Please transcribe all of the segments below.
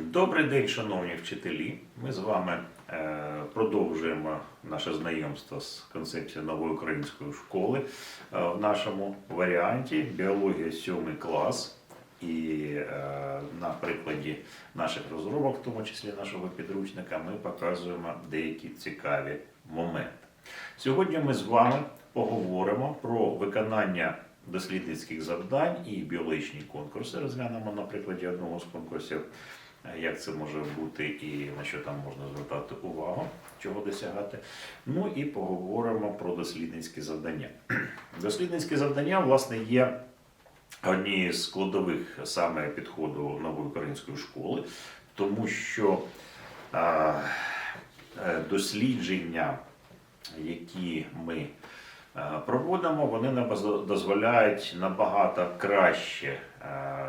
Добрий день, шановні вчителі. Ми з вами е, продовжуємо наше знайомство з концепцією нової української школи е, в нашому варіанті біологія 7 клас. І е, на прикладі наших розробок, в тому числі нашого підручника, ми показуємо деякі цікаві моменти. Сьогодні ми з вами поговоримо про виконання дослідницьких завдань і біологічні конкурси. Розглянемо на прикладі одного з конкурсів, як це може бути і на що там можна звертати увагу, чого досягати. Ну і поговоримо про дослідницькі завдання. Дослідницькі завдання, власне, є однією з складових саме підходу нової української школи, тому що е, дослідження, які ми проводимо, вони дозволяють набагато краще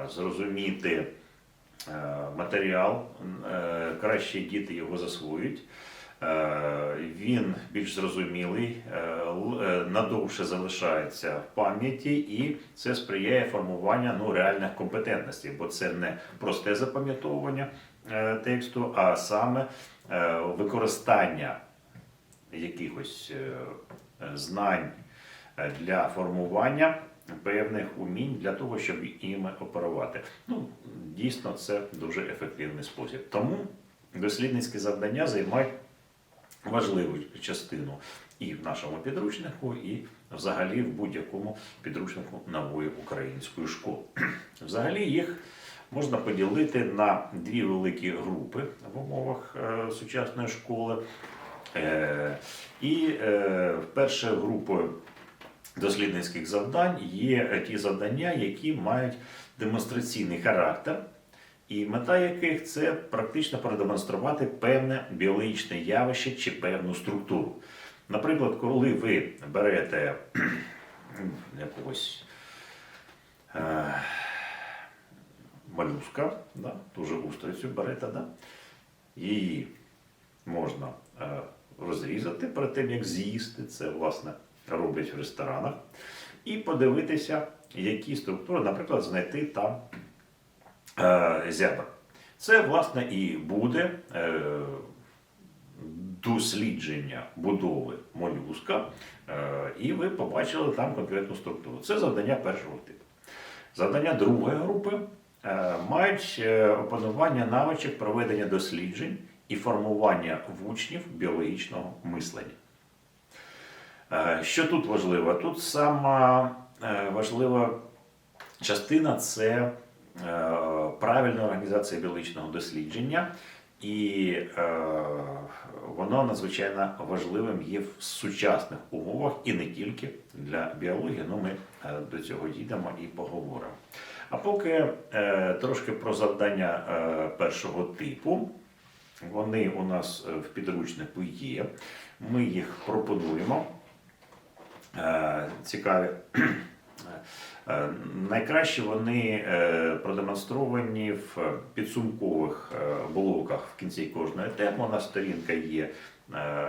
зрозуміти матеріал, е, краще діти його засвоюють. Е, Він більш зрозумілий, е, е, надовше залишається в пам'яті, і це сприяє формуванню ну, реальних компетентностей, бо це не просте запам'ятовування е, тексту, а саме е, використання якихось е, е, знань е, для формування певних умінь для того, щоб іми оперувати. Ну, дійсно, це дуже ефективний спосіб. Тому дослідницькі завдання займають важливу частину і в нашому підручнику, і взагалі в будь-якому підручнику нової української школи. Взагалі їх можна поділити на дві великі групи в умовах е, сучасної школи. Е, і е, першою групою дослідницьких завдань є ті завдання, які мають демонстраційний характер, і мета яких це практично продемонструвати певне біологічне явище чи певну структуру. Наприклад, коли ви берете якогось е, молюска, да, ту же устрицю берете, да, її можна е, розрізати перед тим, як з'їсти. Це, власне, роблять в ресторанах. І подивитися, які структури, наприклад, знайти там е, зябр. Це, власне, і буде е, дослідження будови молюска, е, і ви побачили там конкретну структуру. Це завдання першого типу. Завдання другої групи е, мають е, опанування навичок проведення досліджень і формування в учнів біологічного мислення. Е, Що тут важливо? Тут сама е, важлива частина це е, правильна організація біологічного дослідження, і воно надзвичайно важливим є в сучасних умовах і не тільки для біології. Ну, ми до цього дійдемо і поговоримо. А поки трошки про завдання першого типу. Вони у нас в підручнику є. Ми їх пропонуємо. Е, Цікаві. Е, Найкраще вони е, продемонстровані в підсумкових блоках в кінці кожної теми. У нас сторінка є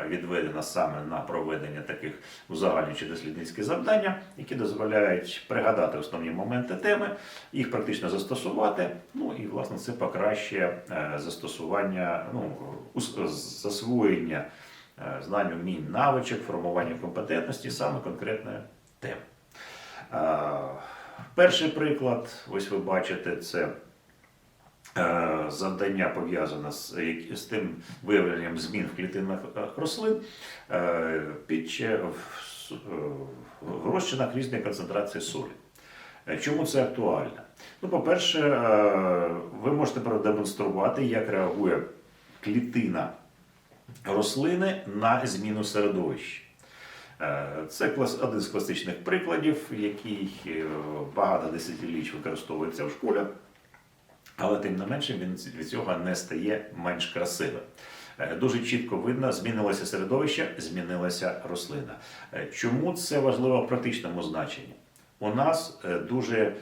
відведена саме на проведення таких узагальнюючих дослідницьких завдання, які дозволяють пригадати основні моменти теми, їх практично застосувати. Ну і власне це покращує застосування, ну, засвоєння знань, умінь, навичок, формування компетентності саме конкретної теми. Е, Перший приклад, ось ви бачите, це е, завдання пов'язане з, з тим виявленням змін в клітинах е, рослин е, під в е, розчинах різної концентрації солі. Е, Чому це актуально? Ну, по-перше, е, ви можете продемонструвати, як реагує клітина рослини на зміну середовища. Е, Це один з класичних прикладів, який е, багато десятиліть використовується в школі, але тим не менше він від цього не стає менш красивим. Е, Дуже чітко видно, змінилося середовище, змінилася рослина. Чому це важливо в практичному значенні? У нас дуже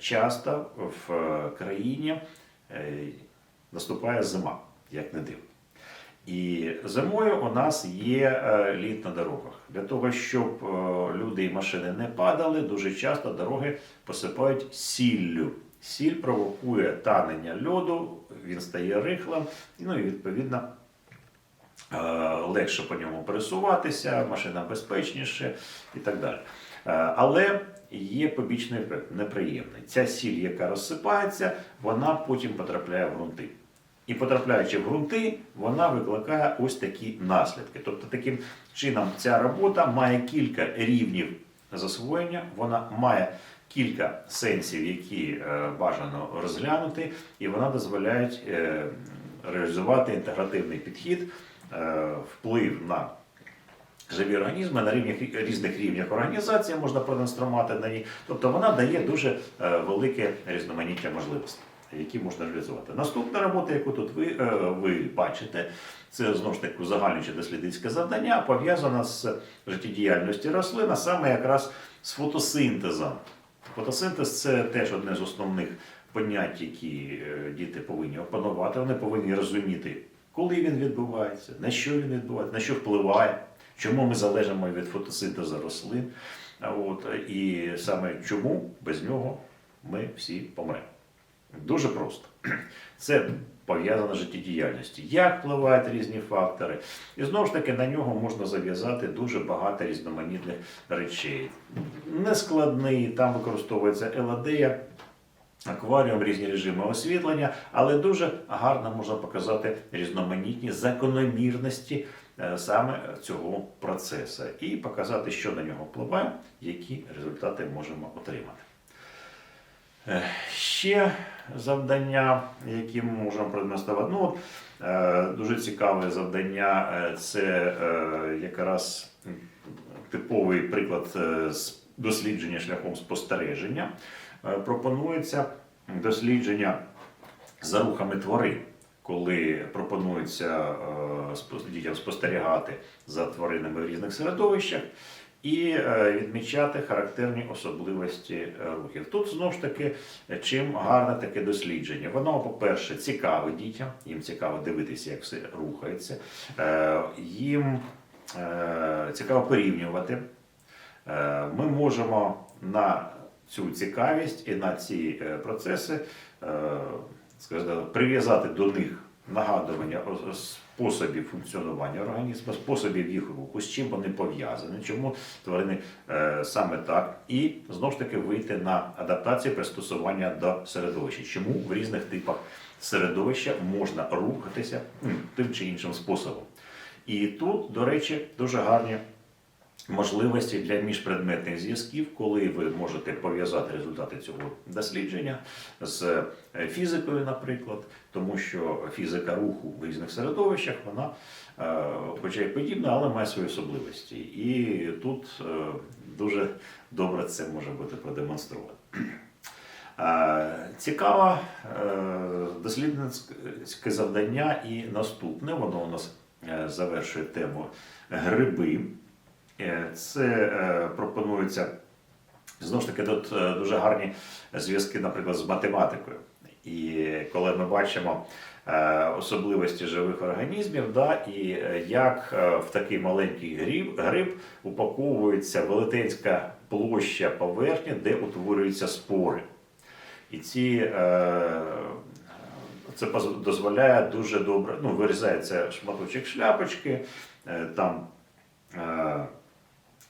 часто в країні наступає зима, як не дивно. І зимою у нас є е, лід на дорогах. Для того, щоб е, люди і машини не падали, дуже часто дороги посипають сіллю. Сіль провокує танення льоду, він стає рихлим, ну і відповідно е, легше по ньому пересуватися, машина безпечніше і так далі. Але є побічний неприємний. Ця сіль, яка розсипається, вона потім потрапляє в ґрунти. І потрапляючи в ґрунти, вона викликає ось такі наслідки. Тобто, таким чином, ця робота має кілька рівнів засвоєння, вона має кілька сенсів, які е, бажано розглянути, і вона дозволяє е, реалізувати інтегративний підхід, е, вплив на живі організми на рівнях різних рівнях організації можна продемонструвати на ній. Тобто вона дає дуже велике різноманіття можливостей, які можна реалізувати. Наступна робота, яку тут ви, е, ви бачите, це знову ж таки узагальнююче дослідницьке завдання, пов'язана з життєдіяльністю рослин, а саме якраз з фотосинтезом. Фотосинтез це теж одне з основних понять, які е, діти повинні опанувати. Вони повинні розуміти, коли він відбувається, на що він відбувається, на що впливає, чому ми залежимо від фотосинтезу рослин. От, і саме чому без нього ми всі помремо. Дуже просто. Це пов'язано з життєдіяльністю. Як впливають різні фактори. І знову ж таки на нього можна зав'язати дуже багато різноманітних речей. Нескладний, там використовується еладея, акваріум, різні режими освітлення, але дуже гарно можна показати різноманітні закономірності е, саме цього процесу і показати, що на нього впливає, які результати можемо отримати. Е, Ще завдання, які ми можемо продемонструвати. Ну, е, дуже цікаве завдання е, це якраз типовий приклад дослідження шляхом спостереження. Пропонується дослідження за рухами тварин, коли пропонується дітям спостерігати за тваринами в різних середовищах і е, відмічати характерні особливості е, рухів. Тут знову ж таки, чим гарне таке дослідження. Воно, по-перше, цікаве дітям, їм цікаво дивитися, як все рухається. Е, Їм цікаво порівнювати. Ми можемо на цю цікавість і на ці процеси прив'язати до них нагадування способів функціонування організму, способів їх руху, з чим вони пов'язані, чому тварини е, саме так, і знову ж таки вийти на адаптацію пристосування до середовища, чому в різних типах середовища можна рухатися тим чи іншим способом. І тут, до речі, дуже гарні можливості для міжпредметних зв'язків, коли ви можете пов'язати результати цього дослідження з е, фізикою, наприклад, тому що фізика руху в різних середовищах, вона е, хоча й подібна, але має свої особливості. І тут е, дуже добре це може бути продемонстровано. Цікаве дослідницьке завдання і наступне, воно у нас завершує тему гриби. Е, Це е, пропонується знову ж таки тут е, дуже гарні зв'язки, наприклад, з математикою. І коли ми бачимо особливості живих організмів, да, і як в такий маленький гриб, гриб упаковується велетенська площа поверхні, де утворюються спори. І ці, це дозволяє дуже добре, ну, вирізається шматочок шляпочки, там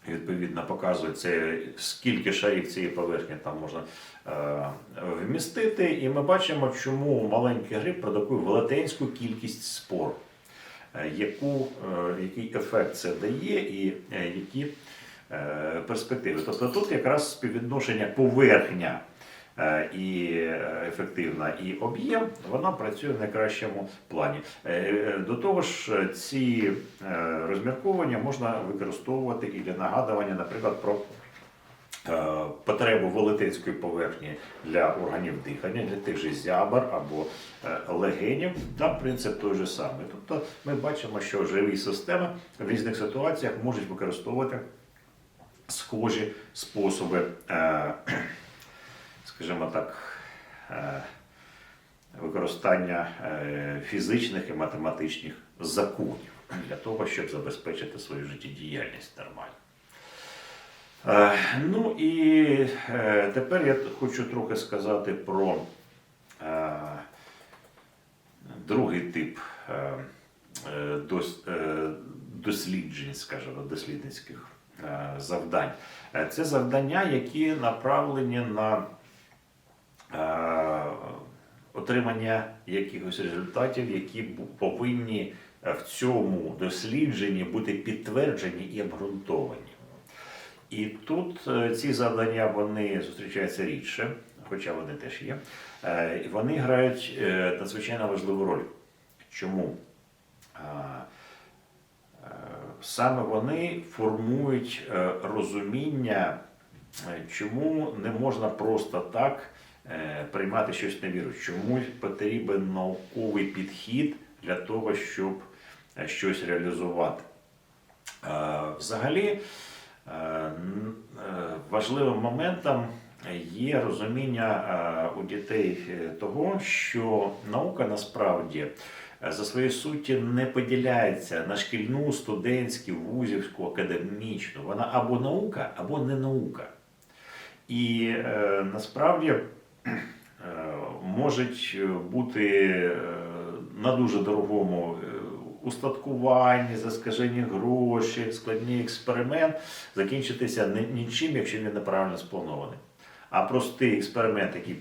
відповідно показується, скільки шарів цієї поверхні там можна е, вмістити. І ми бачимо, чому маленький гриб продукує велетенську кількість спор, е, яку, е, який ефект це дає і е, які е, перспективи. Тобто тут якраз співвідношення поверхня і е, ефективна, і об'єм, вона працює в найкращому плані. Е, е, До того ж, е, ці е, розмірковання можна використовувати і для нагадування, наприклад, про е, потребу велетенської поверхні для органів дихання, для тих же зябр або е, легенів, там принцип той же самий. Тобто ми бачимо, що живі системи в різних ситуаціях можуть використовувати схожі способи, е, скажімо так, е, використання е, фізичних і математичних законів для того, щоб забезпечити свою життєдіяльність нормально. Е, Ну і тепер я хочу трохи сказати про другий тип дос- досліджень, скажімо, дослідницьких завдань. Це завдання, які направлені на отримання якихось результатів, які повинні е, в цьому дослідженні бути підтверджені і обґрунтовані. І тут е, ці завдання вони зустрічаються рідше, хоча вони теж є. Е, і Вони грають е, надзвичайно важливу роль. Чому? Е, Саме вони формують е, розуміння, е, чому не можна просто так е, приймати щось на віру, чому потрібен науковий підхід для того, щоб е, щось реалізувати. Е, Взагалі, е, е, важливим моментом є розуміння е, у дітей е, того, що наука насправді е, за своєю суттю не поділяється на шкільну, студентську, вузівську, академічну. Вона або наука, або не наука. І е, насправді е, можуть бути е, на дуже дорогому е, устаткуванні, за скажені гроші, складний експеримент закінчитися нічим, якщо він неправильно спланований. А простий експеримент, який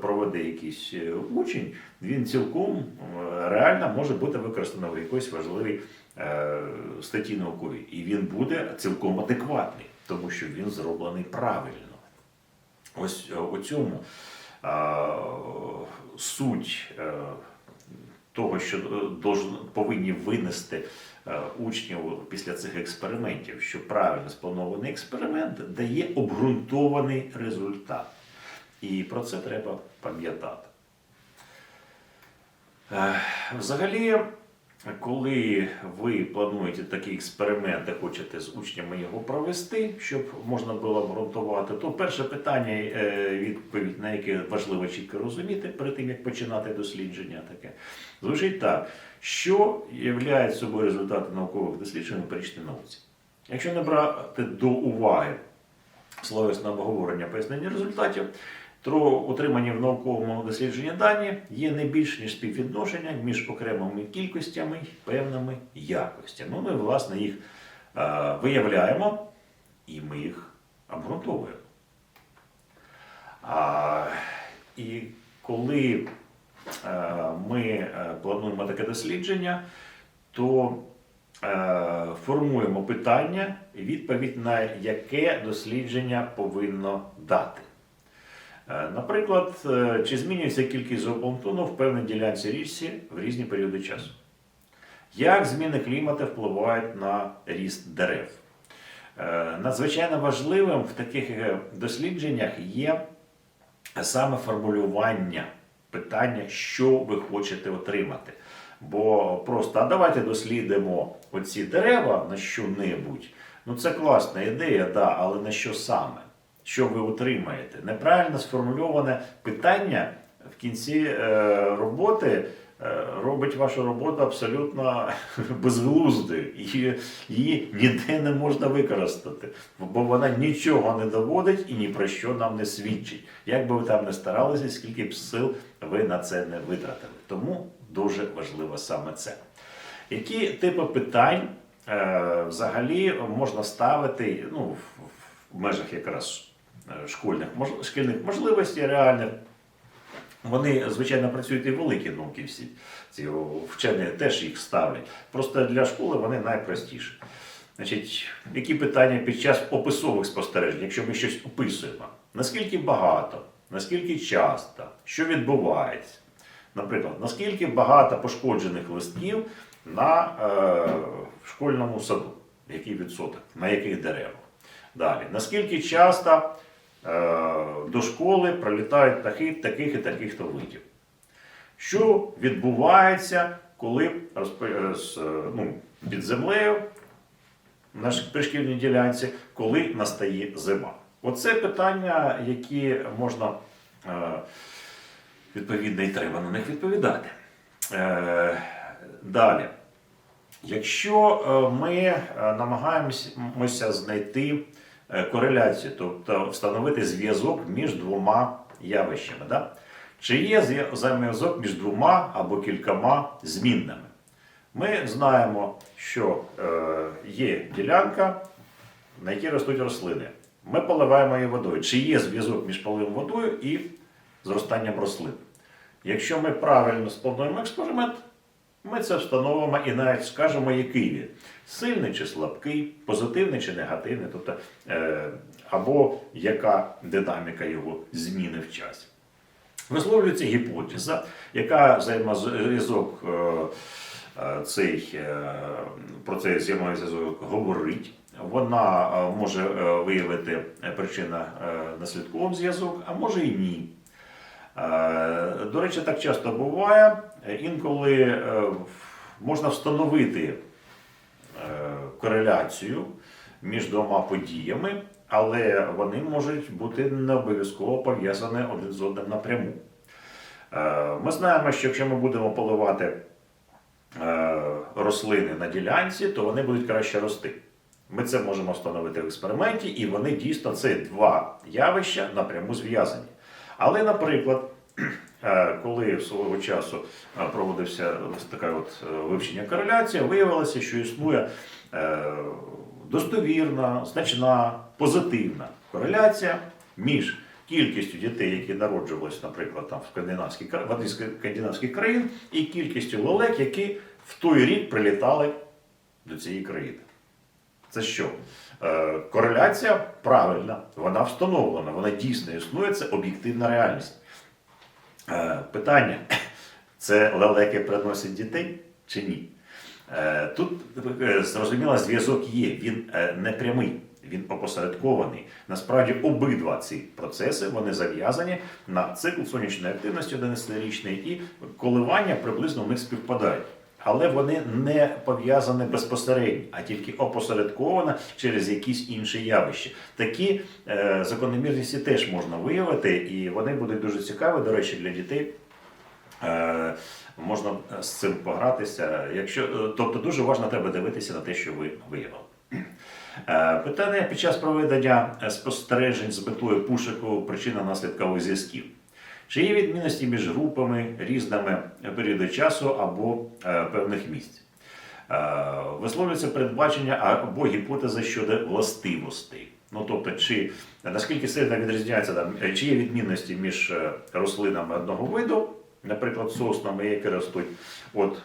проведе якийсь е, учень, він цілком е, реально може бути використаний в якоїсь важливій е, статті науковій. І він буде цілком адекватний, тому що він зроблений правильно. Ось е, у цьому е, суть е, того, що е, повинні винести е, учнів після цих експериментів, що правильно спланований експеримент дає обґрунтований результат. І про це треба пам'ятати. Взагалі, коли ви плануєте такий експеримент і хочете з учнями його провести, щоб можна було обґрунтувати, то перше питання, е, відповідь на яке важливо чітко розуміти перед тим, як починати дослідження таке, звучить так, що є собою результати наукових досліджень в емпіричній науці. Якщо не брати до уваги словесне обговорення пояснення результатів, то утримані в науковому дослідженні дані є не більш ніж співвідношення між окремими кількостями певними якостями. Ми, власне, їх е, виявляємо і ми їх обґрунтовуємо. І коли е, ми е, плануємо таке дослідження, то формуємо питання, відповідь на яке дослідження повинно дати. Е, Наприклад, е, чи змінюється кількість зоопланктону в певній ділянці річці в різні періоди часу? Як зміни клімату впливають на ріст дерев? Е, Надзвичайно важливим в таких дослідженнях є саме формулювання питання, що ви хочете отримати. Бо просто, а давайте дослідимо оці дерева на що-небудь. Ну це класна ідея, да, але на що саме? Що ви отримаєте? Неправильно сформульоване питання в кінці е, роботи е, робить вашу роботу абсолютно безглуздою. Її ніде не можна використати, бо вона нічого не доводить і ні про що нам не свідчить. Як би ви там не старалися, скільки б сил ви на це не витратили. Тому дуже важливо саме це. Які типи питань е, взагалі можна ставити ну, в, межах якраз школьних, шкільних можливостей реальних? Вони, звичайно, працюють і великі науки всі. Ці вчені теж їх ставлять. Просто для школи вони найпростіші. Значить, які питання під час описових спостережень, якщо ми щось описуємо? Наскільки багато, наскільки часто, що відбувається? Наприклад, наскільки багато пошкоджених листків на е, школьному саду? Який відсоток? На яких деревах? Далі, наскільки часто е, до школи прилітають птахи таких і таких то видів? Що відбувається, коли е, е, ну, під землею на пришкільній ділянці, коли настає зима? Оце питання, які можна е, відповідно і треба на них відповідати. Е, далі. Якщо е, ми е, намагаємося знайти е, кореляцію, тобто встановити зв'язок між двома явищами. Да? Чи є зв'я- зв'язок між двома або кількома змінними? Ми знаємо, що е, є ділянка, на якій ростуть рослини. Ми поливаємо її водою. Чи є зв'язок між поливом водою і зростанням рослин? Якщо ми правильно сплануємо експеримент, ми це встановимо і навіть скажемо, який він сильний чи слабкий, позитивний чи негативний, тобто, е, або яка динаміка його зміни в часі. Висловлюється гіпотеза, яка взаємозв'язок е, е, цей, е, про цей взаємозв'язок говорить. Вона е, може е, виявити причинно-наслідковий зв'язок, а може і ні. Е, До речі, так часто буває. Інколи е, можна встановити е, кореляцію між двома подіями, але вони можуть бути не обов'язково пов'язані один з одним напряму. Ми знаємо, що якщо ми будемо поливати рослини на ділянці, то вони будуть краще рости. Ми це можемо встановити в експерименті, і вони дійсно це два явища напряму зв'язані. Але, наприклад, е, коли свого часу е, проводився таке от е, вивчення кореляції, виявилося, що існує достовірна, значна, позитивна кореляція між кількістю дітей, які народжувалися, наприклад, там в в одній скандинавських країн, і кількістю лелек, які в той рік прилітали до цієї країни. Це що? Е, кореляція правильна, вона встановлена, вона дійсно існує, це об'єктивна реальність. Е, питання: це лелеки приносять дітей чи ні? Е, тут зрозуміло, зв'язок є, він не прямий, він опосередкований. Насправді обидва ці процеси вони зав'язані на цикл сонячної активності 11-річний і коливання приблизно в них співпадають. Але вони не пов'язані безпосередньо, а тільки опосередковано через якісь інші явища. Такі е, закономірності теж можна виявити, і вони будуть дуже цікаві, до речі, для дітей. Е, можна з цим погратися. Якщо, е, тобто дуже важливо треба дивитися на те, що ви виявили. Е, Питання під час проведення е, спостережень з метою пошуку причинно-наслідкових зв'язків. Чи є відмінності між групами різними періоди часу або е, певних місць? Е, Висловлюється передбачення або гіпотеза щодо властивостей. Ну, тобто, чи наскільки сильно відрізняється там, е, чи є відмінності між рослинами одного виду, наприклад, соснами, які ростуть от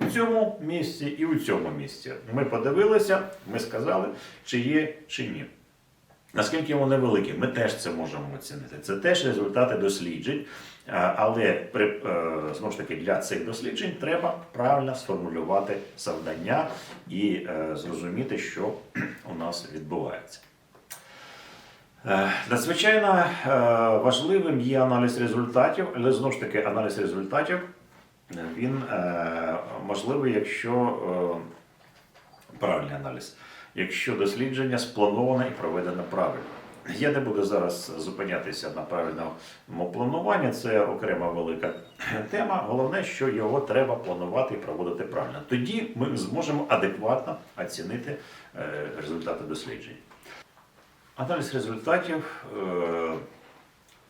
у цьому місці і у цьому місці. Ми подивилися, ми сказали, чи є, чи ні. Наскільки вони великі, ми теж це можемо оцінити. Це теж результати досліджень, але при, е, знову ж таки для цих досліджень треба правильно сформулювати завдання і е, зрозуміти, що у нас відбувається. Е, Надзвичайно важливим є аналіз результатів, але знову ж таки аналіз результатів він можливий, якщо правильний аналіз, якщо дослідження сплановане і проведено правильно. Я не буду зараз зупинятися на правильному плануванні, це окрема велика тема. Головне, що його треба планувати і проводити правильно. Тоді ми зможемо адекватно оцінити е, результати досліджень. Аналіз результатів е,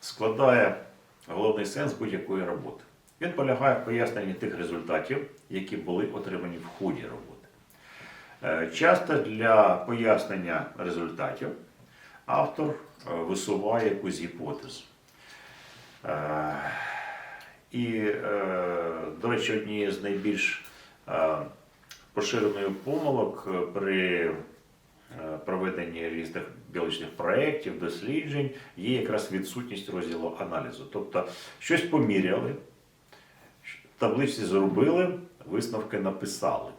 складає головний сенс будь-якої роботи. Він полягає в поясненні тих результатів, які були отримані в ході роботи. Е, часто для пояснення результатів автор е, висуває якусь гіпотезу. Е, І, до речі, однією з найбільш поширених помилок при проведенні різних біологічних проєктів, досліджень є якраз відсутність розділу аналізу. Тобто щось поміряли, таблиці зробили, висновки написали.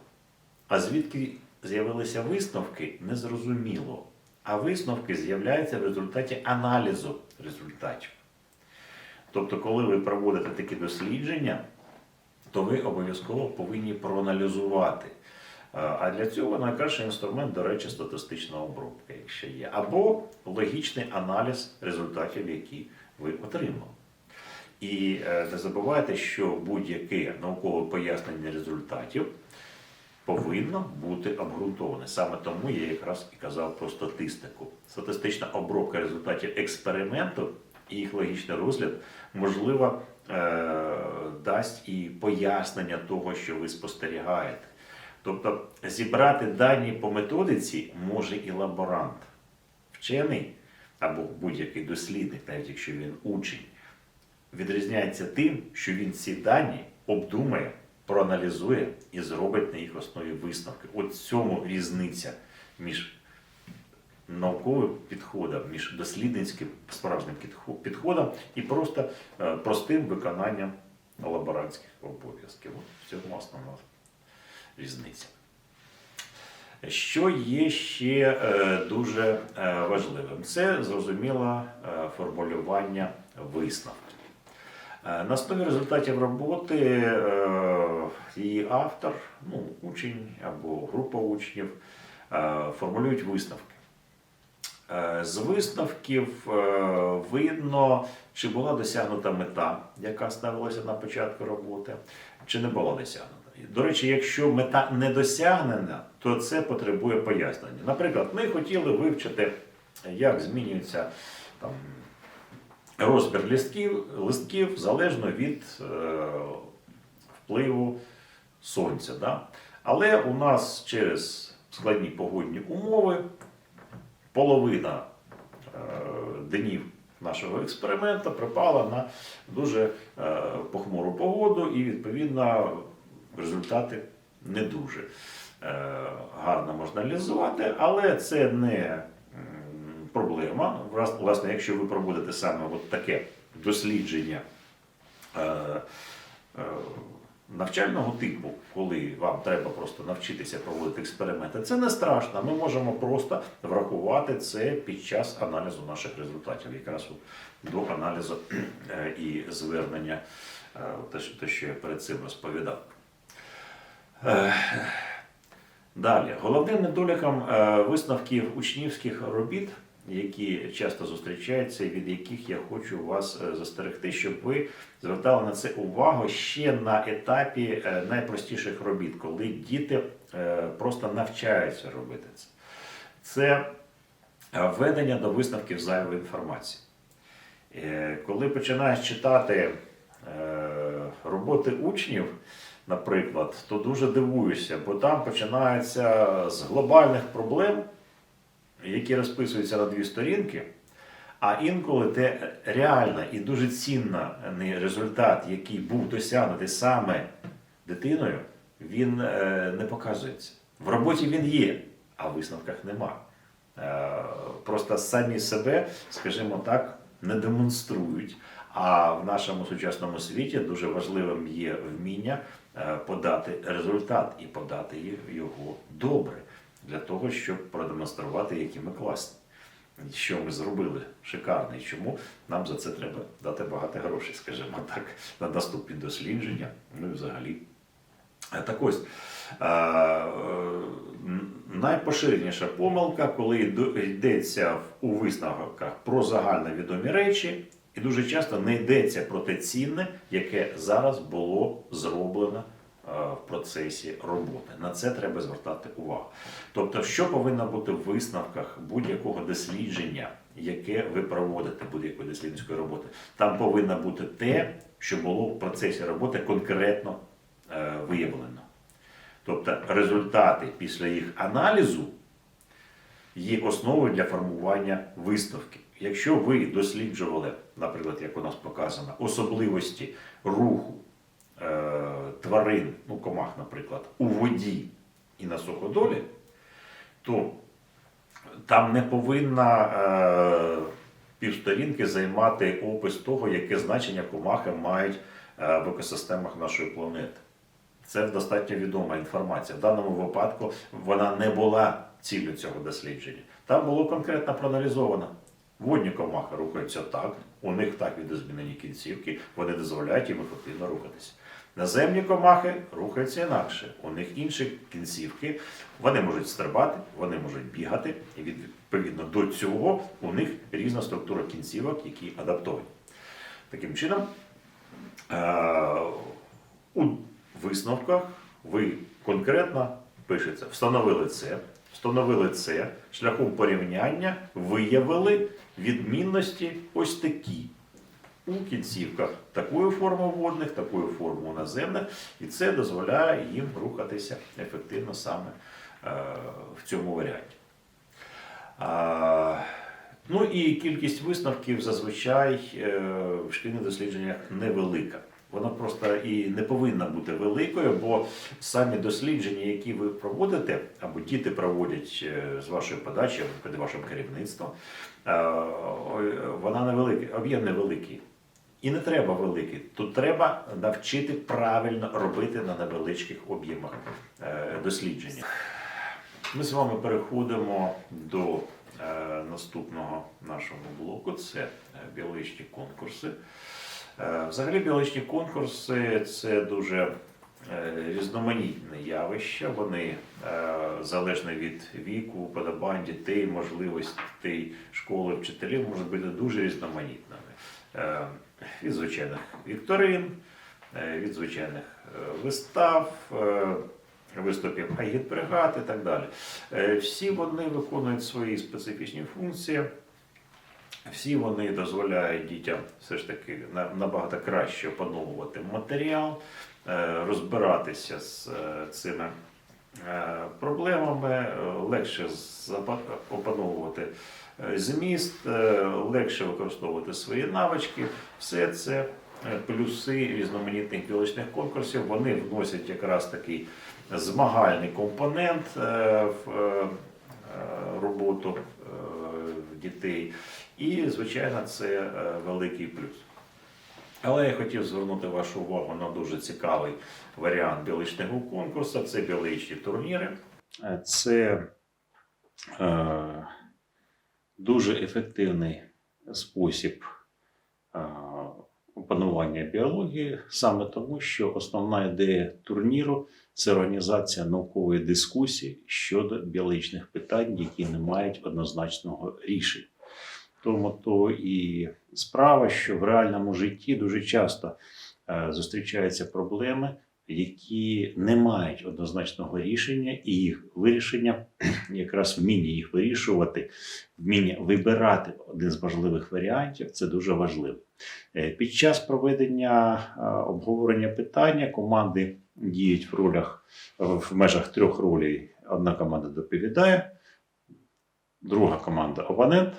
А звідки з'явилися висновки, незрозуміло. А висновки з'являються в результаті аналізу результатів. Тобто, коли ви проводите такі дослідження, то ви обов'язково повинні проаналізувати. А для цього найкращий інструмент, до речі, статистична обробка, якщо є, або логічний аналіз результатів, які ви отримали. І е, не забувайте, що будь-яке наукове пояснення результатів повинно бути обґрунтоване. Саме тому я якраз і казав про статистику. Статистична обробка результатів експерименту і їх логічний розгляд, можливо, е- дасть і пояснення того, що ви спостерігаєте. Тобто зібрати дані по методиці може і лаборант, вчений або будь-який дослідник, навіть якщо він учень, відрізняється тим, що він ці дані обдумає, проаналізує і зробить на їх основі висновки. От цьому різниця між науковим підходом, між дослідницьким справжнім підходом і просто е, простим виконанням лаборантських обов'язків. От в цьому основна різниця. Що є ще е, дуже е, важливим? Це зрозуміло формулювання висновків. Е, На основі результатів роботи е, її автор, ну, учень або група учнів е, формулюють висновки. З висновків видно, чи була досягнута мета, яка ставилася на початку роботи, чи не була досягнута. До речі, якщо мета не досягнена, то це потребує пояснення. Наприклад, ми хотіли вивчити, як змінюється там, розмір листків, листків залежно від е, впливу сонця. Да? Але у нас через складні погодні умови половина е, днів нашого експерименту припала на дуже е, похмуру погоду, і відповідно результати не дуже е, гарно можна реалізувати, але це не Влас- Власне, якщо ви проводите саме от таке дослідження. е, е, Навчального типу, коли вам треба просто навчитися проводити експерименти, це не страшно. Ми можемо просто врахувати це під час аналізу наших результатів, якраз до аналізу е, і звернення, те, що- я перед цим розповідав. Далі, головним недоліком висновків учнівських робіт, які часто зустрічаються, і від яких я хочу вас е, застерегти, щоб ви звертали на це увагу ще на етапі е, найпростіших робіт, коли діти е, просто навчаються робити це. Це введення до висновків зайвої інформації. Коли починаєш читати роботи учнів, наприклад, то дуже дивуюся, бо там починається з глобальних проблем, які розписуються на дві сторінки. А інколи те реально і дуже цінний результат, який був досягнутий саме дитиною, він е, не показується. В роботі він є, а в висновках нема. Е, Просто самі себе, скажімо так, не демонструють. А в нашому сучасному світі дуже важливим є вміння е, подати результат і подати його добре для того, щоб продемонструвати, які ми класні що ми зробили шикарно, і чому нам за це треба дати багато грошей, скажімо так, на наступні дослідження, ну і взагалі. Так ось, найпоширеніша помилка, коли йдеться у висновках про загальновідомі речі, і дуже часто не йдеться про те цінне, яке зараз було зроблено в процесі роботи. На це треба звертати увагу. Тобто, що повинно бути в висновках будь-якого дослідження, яке ви проводите, будь-якої дослідницької роботи, там повинно бути те, що було в процесі роботи конкретно е, виявлено. Тобто результати після їх аналізу є основою для формування висновків. Якщо ви досліджували, наприклад, як у нас показано, особливості руху е, тварин, ну комах, наприклад, у воді і на суходолі, то там не повинна е, півсторінки займати опис того, яке значення комахи мають е, в екосистемах нашої планети. Це достатньо відома інформація. В даному випадку вона не була ціллю цього дослідження. Там було конкретно проаналізовано. Водні комахи рухаються так, у них так відозмінені кінцівки, вони дозволяють їм ефективно рухатися. Наземні комахи рухаються інакше. У них інші кінцівки, вони можуть стрибати, вони можуть бігати, і відповідно до цього у них різна структура кінцівок, які адаптовані. Таким чином, е, у висновках ви конкретно пишеться, встановили це, встановили це, шляхом порівняння виявили відмінності ось такі. У кінцівках такої форми водних, такої форми наземних, і це дозволяє їм рухатися ефективно саме е, в цьому варіанті. Ну і кількість висновків зазвичай е, в шкільних дослідженнях невелика. Вона просто і не повинна бути великою, бо самі дослідження, які ви проводите, або діти проводять е, з вашої подачі, під вашим керівництвом, вона невелика, об'єм невеликий. І не треба великий. Тут треба навчити правильно робити на невеличких об'ємах е, дослідження. Ми з вами переходимо до е, наступного нашого блоку. Це е, біологічні конкурси. Взагалі, біологічні конкурси це дуже різноманітне явище. Вони залежно від віку, уподобань дітей, можливостей школи, вчителів можуть бути дуже різноманітними. Е, від звичайних вікторин, е, від звичайних е, вистав. виступів агітбригад і так далі. Всі вони виконують свої специфічні функції. Всі вони дозволяють дітям все ж таки набагато краще опановувати матеріал, розбиратися з цими проблемами, легше опановувати зміст, е, легше використовувати свої навички. Все це е, плюси різноманітних біологічних конкурсів. Вони вносять якраз такий змагальний компонент е, в е, е, роботу е, дітей. І, звичайно, це е, великий плюс. Але я хотів звернути вашу увагу на дуже цікавий варіант біологічного конкурсу. Це біологічні турніри. Е, Це е, дуже ефективний спосіб опанування біології, саме тому, що основна ідея турніру це організація наукової дискусії щодо біологічних питань, які не мають однозначного рішення. Тому то і справа, що в реальному житті дуже часто е, зустрічаються проблеми, які не мають однозначного рішення, і їх вирішення, якраз вміння їх вирішувати, вміння вибирати один з можливих варіантів, це дуже важливо. Е, Під час проведення е, обговорення питання команди діють в ролях в межах трьох ролей. Одна команда доповідає, друга команда опонент,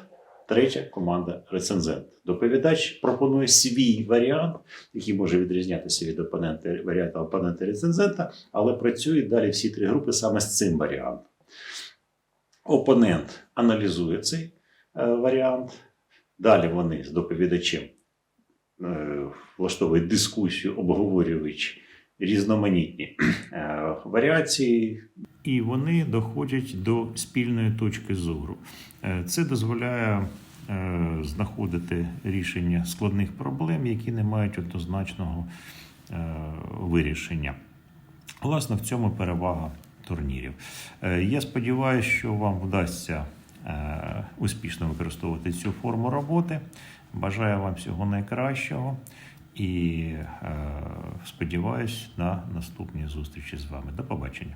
третя команда рецензент. Доповідач пропонує свій варіант, який може відрізнятися від опонента варіанта опонента рецензента, але працюють далі всі три групи саме з цим варіантом. Опонент аналізує цей е, варіант. Далі вони з доповідачем е, влаштовують дискусію, обговорюючи різноманітні е, варіації. І вони доходять до спільної точки зору. Е, Це дозволяє е, знаходити рішення складних проблем, які не мають однозначного вирішення. Власне, в цьому перевага турнірів. Я сподіваюся, що вам вдасться успішно використовувати цю форму роботи. Бажаю вам всього найкращого і е, сподіваюсь на наступні зустрічі з вами. До побачення.